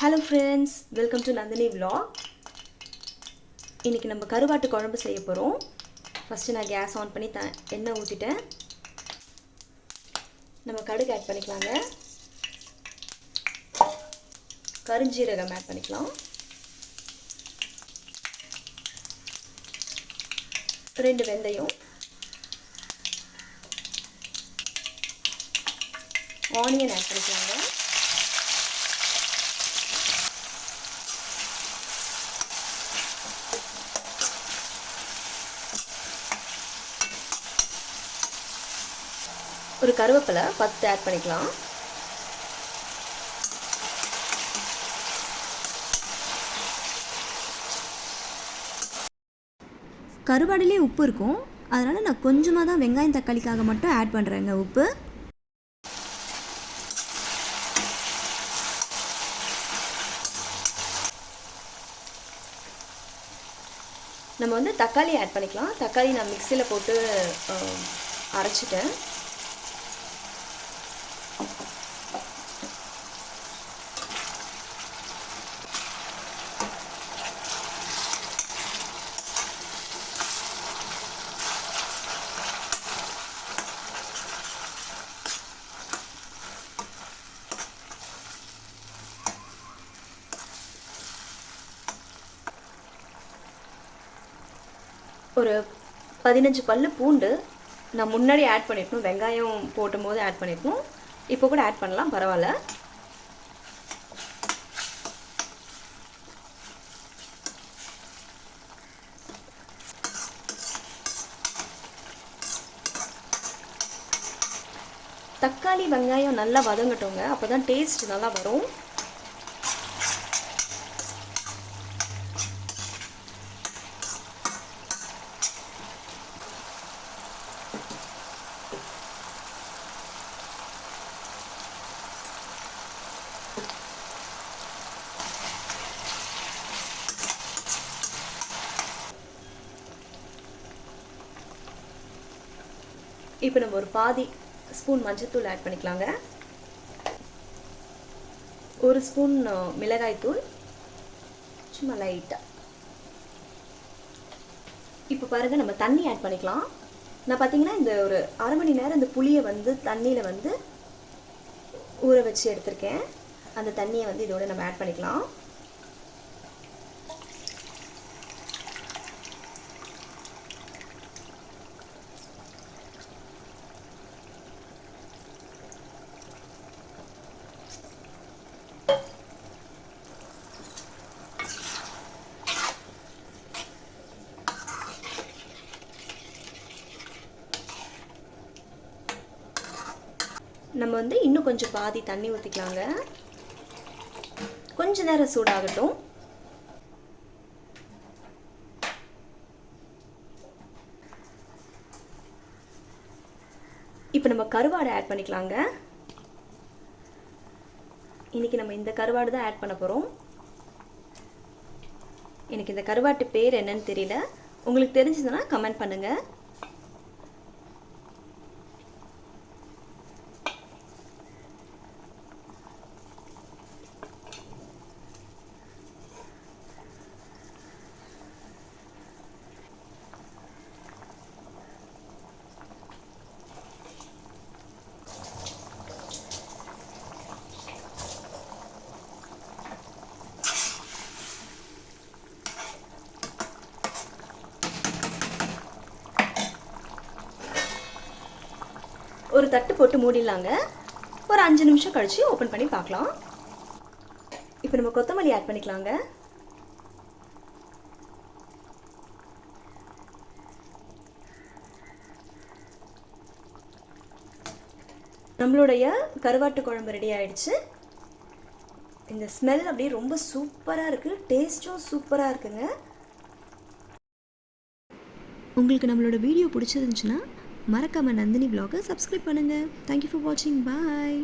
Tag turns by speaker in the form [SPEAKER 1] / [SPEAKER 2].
[SPEAKER 1] Hello friends welcome to Nandini villa இன்றைக்கி நம்ம கருவாட்டு குழம்பு செய்ய போகிறோம் ஃபஸ்ட்டு நான் கேஸ் ஆன் பண்ணி த எண்ணெய் ஊற்றிட்டேன் நம்ம கடுகு ஆட் பண்ணிக்கலாங்க. கருஞ்சீரகம் ஆட் பண்ணிக்கலாம். ரெண்டு வெந்தயம். ஆனியன் ஆட் பண்ணிக்கலாங்க. ஒரு கருவேப்பிலை பத்து ஆட் பண்ணிக்கலாம். கருவாடிலே உப்பு இருக்கும். அதனால் நான் கொஞ்சமாக தான் வெங்காயம் தக்காளிக்காக மட்டும் ஆட் பண்ணுறேங்க உப்பு. நம்ம வந்து தக்காளி ஆட் பண்ணிக்கலாம். தக்காளி நான் மிக்சியில் போட்டு அரைச்சிட்டேன். ஒரு பதினஞ்சு பல் பூண்டு நான் முன்னாடி ஆட் பண்ணியிருக்கணும் வெங்காயம் போட்டும் போது ஆட் பண்ணியிருக்கணும் இப்போ கூட ஆட் பண்ணலாம் பரவாயில்ல. தக்காளி வெங்காயம் நல்லா வதங்கட்டோங்க. அப்போ தான் டேஸ்ட் நல்லா வரும். இப்போ நம்ம ஒரு பாதி ஸ்பூன் மஞ்சத்தூள் ஆட் பண்ணிக்கலாங்க. ஒரு ஸ்பூன் மிளகாய்த்தூள். சும்மா லைட்டாக இப்போ பாருங்க நம்ம தண்ணி ஆட் பண்ணிக்கலாம். நான் பார்த்தீங்கன்னா இந்த ஒரு அரை மணி நேரம் இந்த புளியை வந்து தண்ணியில் வந்து ஊற வச்சு எடுத்திருக்கேன். அந்த தண்ணியை வந்து இதோட நம்ம ஆட் பண்ணிக்கலாம். நம்ம வந்து இன்னும் கொஞ்சம் பாதி தண்ணி ஊற்றிக்கலாங்க கொஞ்ச நேரம் சூடாகட்டும். இப்போ நம்ம கருவாடை ஆட் பண்ணிக்கலாங்க. இன்னைக்கு நம்ம இந்த கருவாடு தான் ஆட் பண்ண போகிறோம் எனக்கு இந்த கருவாட்டு பேர் என்னன்னு தெரியல. உங்களுக்கு தெரிஞ்சதுன்னா கமெண்ட் பண்ணுங்கள் ஒரு தட்டு போட்டு மூடிடலாங்க. ஒரு அஞ்சு நிமிஷம் கழித்து ஓப்பன் பண்ணி பார்க்கலாம். இப்போ நம்ம கொத்தமல்லி ஆட் பண்ணிக்கலாங்க. நம்மளுடைய கருவாட்டு குழம்பு ரெடி ஆயிடுச்சு. இந்த ஸ்மெல் அப்படியே ரொம்ப சூப்பராக இருக்குது டேஸ்ட்டும் சூப்பராக இருக்குங்க. உங்களுக்கு நம்மளோட வீடியோ பிடிச்சிருந்துச்சுன்னா மறக்காமல் நந்தினி vlog-அ சப்ஸ்கிரைப் பண்ணுங்கள் தேங்க்யூ ஃபார் வாட்சிங் பாய்